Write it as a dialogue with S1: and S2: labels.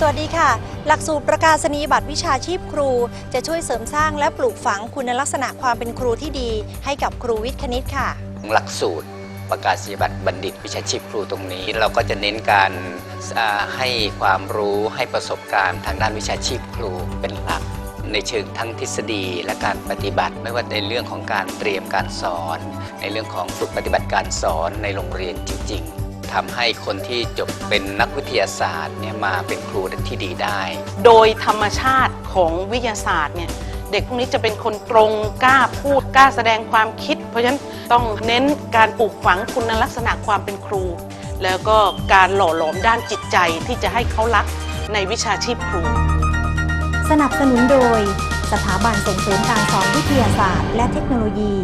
S1: สวัสดีค่ะ หลักสูตรประกาศนียบัตรวิชาชีพครู จะช่วยเสริมสร้างและปลูกฝังคุณลักษณะความเป็นครูที่ดี ให้กับครูวิทย์คณิตค่ะ
S2: หลักสูตรประกาศนียบัตรบัณฑิตวิชาชีพครูตรงนี้ เราก็จะเน้นการให้ความรู้ให้ประสบการณ์ทางด้านวิชาชีพครูเป็นหลักในเชิงทั้งทฤษฎีและการปฏิบัติ ไม่ว่าในเรื่องของการเตรียมการสอน ในเรื่องของฝึกปฏิบัติการสอนในโรงเรียนจริง ๆ ทำให้คนที่จบเป็นนักวิทยาศาสตร์เนี่ยมาเป็นครูที่ดีได้
S3: โดยธรรมชาติของวิทยาศาสตร์เนี่ยเด็กพวกนี้จะเป็นคนตรงกล้าพูดกล้าแสดงความคิด เพราะฉะนั้นต้องเน้นการปลูกฝังคุณลักษณะความเป็นครู แล้วก็การหล่อหลอมด้านจิตใจที่จะให้เขารักในวิชาชีพครู
S1: สนับสนุนโดย สถาบันส่งเสริมการสอนวิทยาศาสตร์ และเทคโนโลยี